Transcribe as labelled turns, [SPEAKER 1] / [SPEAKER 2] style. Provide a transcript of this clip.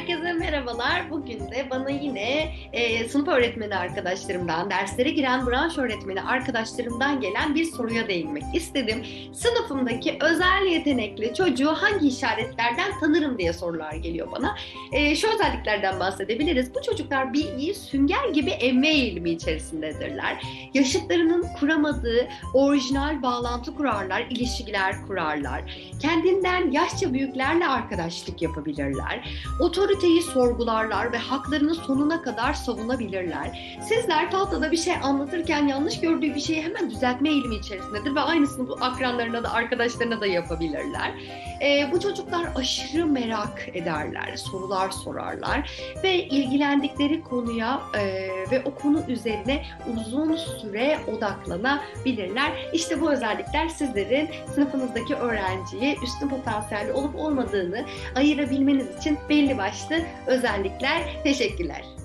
[SPEAKER 1] Thank you. Herkese merhabalar. Bugün de bana yine e, sınıf öğretmeni arkadaşlarımdan, derslere giren branş öğretmeni arkadaşlarımdan gelen bir soruya değinmek istedim. Sınıfımdaki özel yetenekli çocuğu hangi işaretlerden tanırım diye sorular geliyor bana. E, şu özelliklerden bahsedebiliriz. Bu çocuklar bilgiyi sünger gibi emme eğilimi içerisindedirler. Yaşıtlarının kuramadığı orijinal bağlantı kurarlar, ilişkiler kurarlar. Kendinden yaşça büyüklerle arkadaşlık yapabilirler. Otoriteyi sorgularlar ve haklarını sonuna kadar savunabilirler. Sizler tahtada bir şey anlatırken yanlış gördüğü bir şeyi hemen düzeltme eğilimi içerisindedir ve aynısını bu akranlarına da arkadaşlarına da yapabilirler. Ee, bu çocuklar aşırı merak ederler, sorular sorarlar ve ilgilendikleri konuya e, ve o konu üzerine uzun süre odaklanabilirler. İşte bu özellikler sizlerin sınıfınızdaki öğrenciyi üstün potansiyelli olup olmadığını ayırabilmeniz için belli başlı özellikler. Teşekkürler.